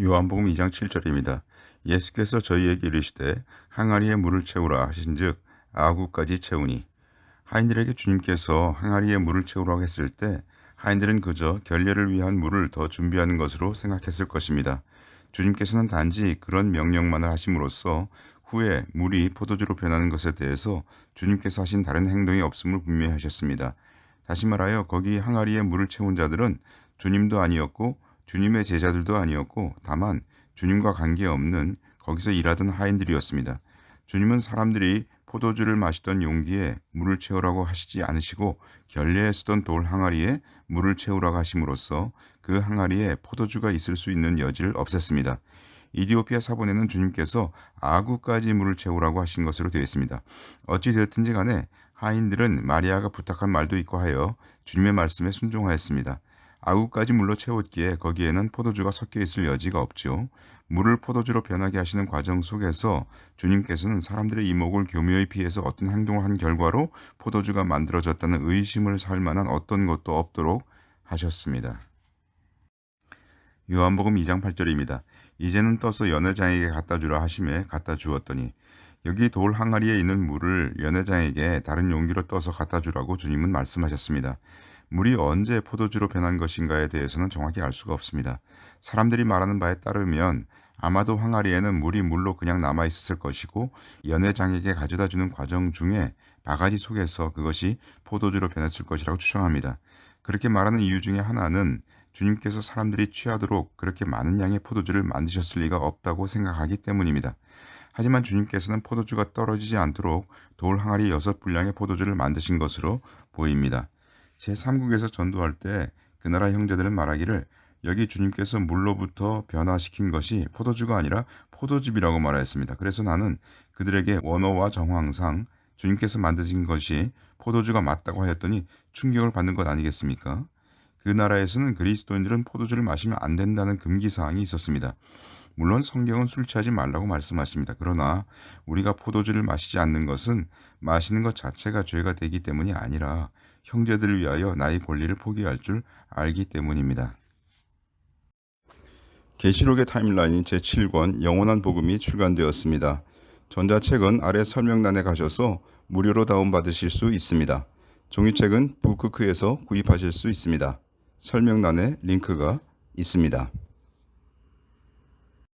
요한복음 2장 7절입니다. 예수께서 저희에게 이르시되 항아리에 물을 채우라 하신즉 아구까지 채우니 하인들에게 주님께서 항아리에 물을 채우라고 했을 때 하인들은 그저 결례를 위한 물을 더 준비하는 것으로 생각했을 것입니다. 주님께서는 단지 그런 명령만을 하심으로써 후에 물이 포도주로 변하는 것에 대해서 주님께서 하신 다른 행동이 없음을 분명히 하셨습니다. 다시 말하여 거기 항아리에 물을 채운 자들은 주님도 아니었고 주님의 제자들도 아니었고 다만 주님과 관계없는 거기서 일하던 하인들이었습니다. 주님은 사람들이 포도주를 마시던 용기에 물을 채우라고 하시지 않으시고 결례에 쓰던 돌 항아리에 물을 채우라고 하심으로써 그 항아리에 포도주가 있을 수 있는 여지를 없앴습니다. 이디오피아 사본에는 주님께서 아구까지 물을 채우라고 하신 것으로 되어 있습니다. 어찌 되었든지 간에 하인들은 마리아가 부탁한 말도 있고 하여 주님의 말씀에 순종하였습니다. 아구까지 물로 채웠기에 거기에는 포도주가 섞여 있을 여지가 없지요. 물을 포도주로 변하게 하시는 과정 속에서 주님께서는 사람들의 이목을 교묘히 피해서 어떤 행동을 한 결과로 포도주가 만들어졌다는 의심을 살 만한 어떤 것도 없도록 하셨습니다. 요한복음 2장 8절입니다. 이제는 떠서 연회장에게 갖다 주라 하심에 갖다 주었더니 여기 돌 항아리에 있는 물을 연회장에게 다른 용기로 떠서 갖다 주라고 주님은 말씀하셨습니다. 물이 언제 포도주로 변한 것인가에 대해서는 정확히 알 수가 없습니다. 사람들이 말하는 바에 따르면 아마도 항아리에는 물이 물로 그냥 남아 있었을 것이고 연회장에게 가져다 주는 과정 중에 바가지 속에서 그것이 포도주로 변했을 것이라고 추정합니다. 그렇게 말하는 이유 중에 하나는 주님께서 사람들이 취하도록 그렇게 많은 양의 포도주를 만드셨을 리가 없다고 생각하기 때문입니다. 하지만 주님께서는 포도주가 떨어지지 않도록 돌 항아리 여섯 분량의 포도주를 만드신 것으로 보입니다. 제3국에서 전도할 때 그 나라 형제들은 말하기를 여기 주님께서 물로부터 변화시킨 것이 포도주가 아니라 포도즙이라고 말하였습니다. 그래서 나는 그들에게 원어와 정황상 주님께서 만드신 것이 포도주가 맞다고 하였더니 충격을 받는 것 아니겠습니까? 그 나라에서는 그리스도인들은 포도주를 마시면 안 된다는 금기 사항이 있었습니다. 물론 성경은 술 취하지 말라고 말씀하십니다. 그러나 우리가 포도주를 마시지 않는 것은 마시는 것 자체가 죄가 되기 때문이 아니라 형제들을 위하여 나의 권리를 포기할 줄 알기 때문입니다. 계시록의 타임라인 제7권 영원한 복음이 출간되었습니다. 전자책은 아래 설명란에 가셔서 무료로 다운받으실 수 있습니다. 종이책은 북크크에서 구입하실 수 있습니다. 설명란에 링크가 있습니다.